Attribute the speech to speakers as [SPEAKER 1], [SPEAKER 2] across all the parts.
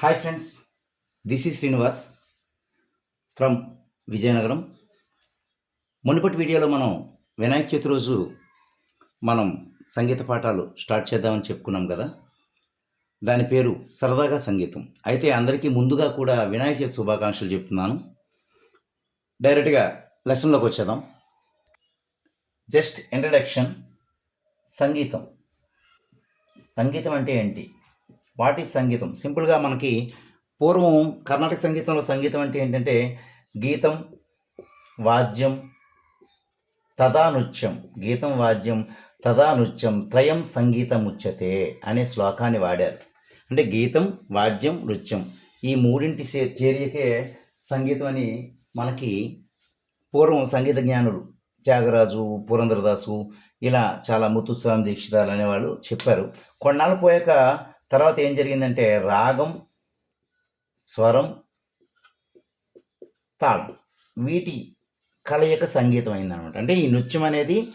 [SPEAKER 1] Hi friends this ఈ Srinivas from Vizianagaram మునుపటి వీడియోలో మనం వినాయక చవితి రోజు మనం సంగీత పాఠాలు స్టార్ట్ చేద్దామని చెప్పుకున్నాం కదా. దాని పేరు సరదాగా సంగీతం. అయితే అందరికీ ముందుగా కూడా వినాయక చవితి శుభాకాంక్షలు చెప్తున్నాను. డైరెక్ట్గా లెసన్లోకి వచ్చేద్దాం. జస్ట్ ఇంట్రడక్షన్ సంగీతం. సంగీతం అంటే ఏంటి? వాటి సంగీతం. సింపుల్గా మనకి పూర్వం కర్ణాటక సంగీతంలో సంగీతం అంటే ఏంటంటే గీతం వాద్యం తదా నృత్యం గీతం వాద్యం తదా నృత్యం త్రయం సంగీతం ఉచ్యతే అనే శ్లోకాన్ని వాడారు. అంటే గీతం వాద్యం నృత్యం ఈ మూడింటి చేరికే చేరియకే సంగీతం అని మనకి పూర్వం సంగీత జ్ఞానులు త్యాగరాజు పురంధరదాసు ఇలా చాలా ముత్తుస్వామి దీక్షితాలు అనేవాళ్ళు చెప్పారు. కొన్నాళ్ళు పోయాక తర్వాత ఏం జరిగిందంటే రాగం స్వరం తాళం వీటి కలయిక సంగీతం అయిందనమాట అంటే ఈ నృత్యం అనేది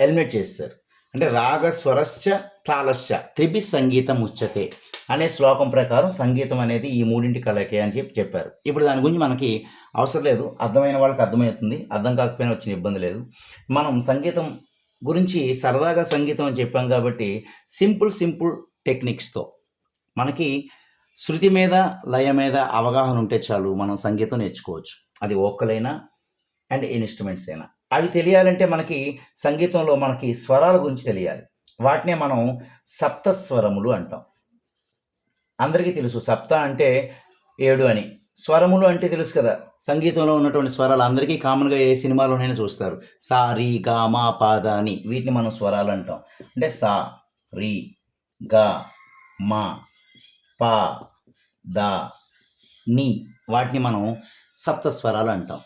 [SPEAKER 1] ఎలిమినేట్ చేస్తారు. అంటే రాగ స్వరశ్చ తాళశ్చ త్రిభి సంగీతం ఉచ్చతే అనే శ్లోకం ప్రకారం సంగీతం అనేది ఈ మూడింటి కలయికే అని చెప్పి చెప్పారు. ఇప్పుడు దాని గురించి మనకి అవసరం లేదు. అర్థమైన వాళ్ళకి అర్థమవుతుంది. అర్థం కాకపోయినా వచ్చిన ఇబ్బంది లేదు. మనం సంగీతం గురించి సరదాగా సంగీతం అని చెప్పాం కాబట్టి సింపుల్ సింపుల్ టెక్నిక్స్తో. మనకి శృతి మీద లయ మీద అవగాహన ఉంటే చాలు మనం సంగీతం నేర్చుకోవచ్చు. అది ఓకలైనా అండ్ ఇన్స్ట్రుమెంట్స్ అయినా. అవి తెలియాలంటే మనకి సంగీతంలో మనకి స్వరాల గురించి తెలియాలి. వాటినే మనం సప్త స్వరములు అంటాం. అందరికీ తెలుసు సప్త అంటే ఏడు అని. స్వరములు అంటే తెలుసు కదా సంగీతంలో ఉన్నటువంటి స్వరాలు అందరికీ కామన్గా ఏ సినిమాలోనైనా చూస్తారు. సా రీ గా మా పాద అని వీటిని మనం స్వరాలు అంటాం. అంటే సా రీ గ మ ప ద ని వాటిని మనం సప్త స్వరాలు అంటాం.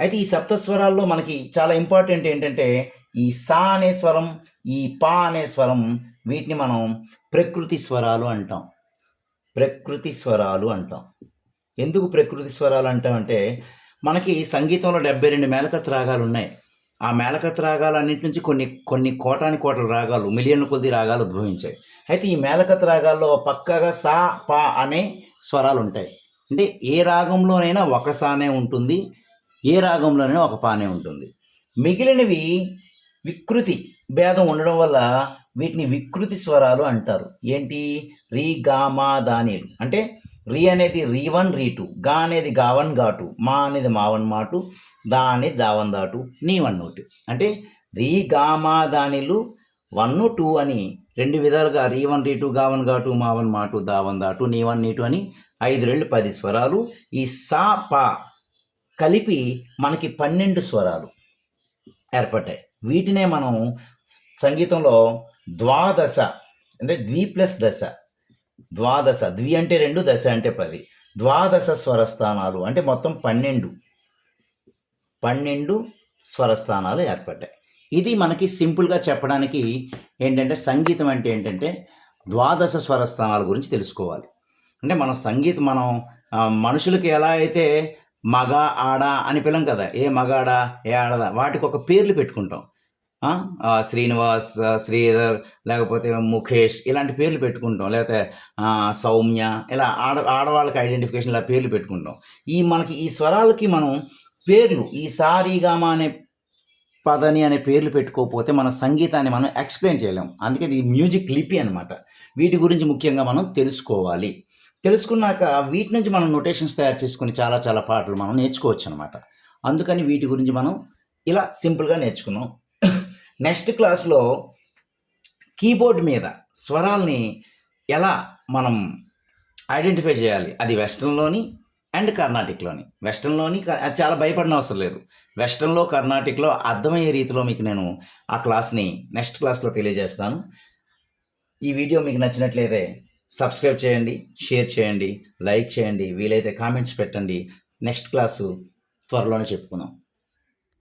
[SPEAKER 1] అయితే ఈ సప్త స్వరాల్లో మనకి చాలా ఇంపార్టెంట్ ఏంటంటే ఈ సా అనే స్వరం ఈ పా అనే స్వరం వీటిని మనం ప్రకృతి స్వరాలు అంటాం. ప్రకృతి స్వరాలు అంటాం. ఎందుకు ప్రకృతి స్వరాలు అంటామంటే మనకి సంగీతంలో డెబ్బై రెండు మేళకత్ రాగాలు ఉన్నాయి ఆ మేళకత్ రాగాలన్నింటి నుంచి కొన్ని కొన్ని కోటాని కోట్ల రాగాలు మిలియన్ల కొద్ది రాగాలు ఉద్భవించాయి. అయితే ఈ మేళకత్ రాగాల్లో పక్కగా సా పా అనే స్వరాలు ఉంటాయి. అంటే ఏ రాగంలోనైనా ఒక సానే ఉంటుంది ఏ రాగంలోనైనా ఒక పానే ఉంటుంది. మిగిలినవి వికృతి భేదం ఉండడం వల్ల వీటిని వికృతి స్వరాలు అంటారు. ఏంటి? రీ గామా దానిలు అంటే రీ అనేది రీ వన్ రీ టూ. గా అనేది గావన్ ఘాటు మా అనేది మావన్ మాటు దా అనేది దావన్ దాటు నీ వన్ నోటు అంటే రీ గామా దానిలు వన్ టూ అని రెండు విధాలుగా రీ వన్ రీ టూ గావన్ ఘాటు మావన్ మాటు దావన్ దాటు నీ వన్ నీ టూ అని ఐదు రెండు పది స్వరాలు. ఈ సా పా కలిపి మనకి పన్నెండు స్వరాలు ఏర్పడ్డాయి. వీటినే మనం సంగీతంలో ద్వాదశ. అంటే ద్వి ప్లస్ దశ. ద్వాదశ. ద్వి అంటే రెండు దశ అంటే పది. ద్వాదశ స్వరస్థానాలు అంటే మొత్తం పన్నెండు. పన్నెండు స్వరస్థానాలు ఏర్పడ్డాయి. ఇది మనకి సింపుల్గా చెప్పడానికి ఏంటంటే సంగీతం అంటే ఏంటంటే ద్వాదశ స్వరస్థానాల గురించి తెలుసుకోవాలి. అంటే మనం సంగీతం మనం మనుషులకి ఎలా అయితే మగ ఆడ అని పిలం కదా ఏ మగాడ ఏ ఆడదా వాటికి ఒక పేర్లు పెట్టుకుంటాం. శ్రీనివాస్ శ్రీధర్ లేకపోతే ముఖేష్ ఇలాంటి పేర్లు పెట్టుకుంటాం. లేకపోతే సౌమ్య ఇలా ఆడ ఆడవాళ్ళకి ఐడెంటిఫికేషన్ ఇలా పేర్లు పెట్టుకుంటాం. ఈ మనకి ఈ స్వరాలకి మనం పేర్లు ఈ సారీగామ అనే పదని అనే పేర్లు పెట్టుకోకపోతే మన సంగీతాన్ని మనం ఎక్స్ప్లెయిన్ చేయలేం. అందుకే ఇది మ్యూజిక్ లిపి అనమాట వీటి గురించి ముఖ్యంగా మనం తెలుసుకోవాలి. తెలుసుకున్నాక వీటి నుంచి మనం నొటేషన్స్ తయారు చేసుకుని చాలా చాలా పాటలు మనం నేర్చుకోవచ్చు అనమాట అందుకని వీటి గురించి మనం ఇలా సింపుల్గా నేర్చుకున్నాం. నెక్స్ట్ క్లాస్లో కీబోర్డ్ మీద స్వరాల్ని ఎలా మనం ఐడెంటిఫై చేయాలి? అది వెస్ట్రన్లోని అండ్ కర్ణాటిక్లోని. వెస్ట్రన్లోని అది చాలా భయపడిన అవసరం లేదు. వెస్ట్రన్లో కర్ణాటిక్లో అర్థమయ్యే రీతిలో మీకు నేను ఆ క్లాస్ని నెక్స్ట్ క్లాస్లో తెలియజేస్తాను. ఈ వీడియో మీకు నచ్చినట్లయితే సబ్స్క్రైబ్ చేయండి షేర్ చేయండి లైక్ చేయండి వీలైతే కామెంట్స్ పెట్టండి. నెక్స్ట్ క్లాసు త్వరలోనే చెప్పుకుందాం.